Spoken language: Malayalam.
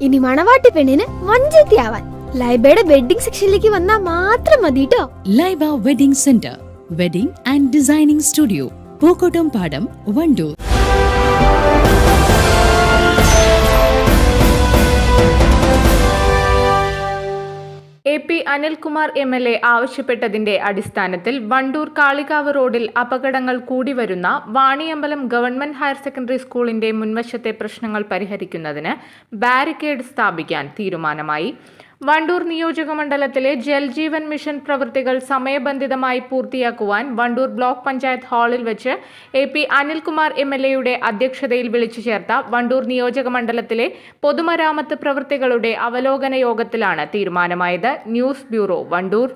ഇനി മണവാട്ടി പെണ്ണിന് വഞ്ചത്തിയാവാൻ ലൈബയുടെ വെഡിങ് സെക്ഷനിലേക്ക് വന്നാൽ മാത്രം മതി കേട്ടോ Laiba wedding centre wedding and designing studio Pookottam Padam Wandoor. A P Anilkumar M L A ആവശ്യപ്പെട്ടതിന്റെ അടിസ്ഥാനത്തിൽ വണ്ടൂർ കാളികാവ് റോഡിൽ അപകടങ്ങൾ കൂടി വരുന്ന വാണിയമ്പലം ഗവൺമെന്റ് ഹയർ സെക്കൻഡറി സ്കൂളിന്റെ മുൻവശത്തെ പ്രശ്നങ്ങൾ പരിഹരിക്കുന്നതിന് ബാരിക്കേഡ് സ്ഥാപിക്കാൻ തീരുമാനമായി. വണ്ടൂർ നിയോജക മണ്ഡലത്തിലെ ജൽജീവൻ മിഷൻ പ്രവൃത്തികൾ സമയബന്ധിതമായി പൂർത്തിയാക്കുവാൻ വണ്ടൂർ ബ്ലോക്ക് പഞ്ചായത്ത് ഹാളിൽ വെച്ച് A P Anilkumar M L എയുടെ അധ്യക്ഷതയിൽ വിളിച്ചു ചേർത്ത വണ്ടൂർ നിയോജക മണ്ഡലത്തിലെ പൊതുമരാമത്ത് പ്രവൃത്തികളുടെ അവലോകന യോഗത്തിലാണ് തീരുമാനമായത്. News bureau Wandoor.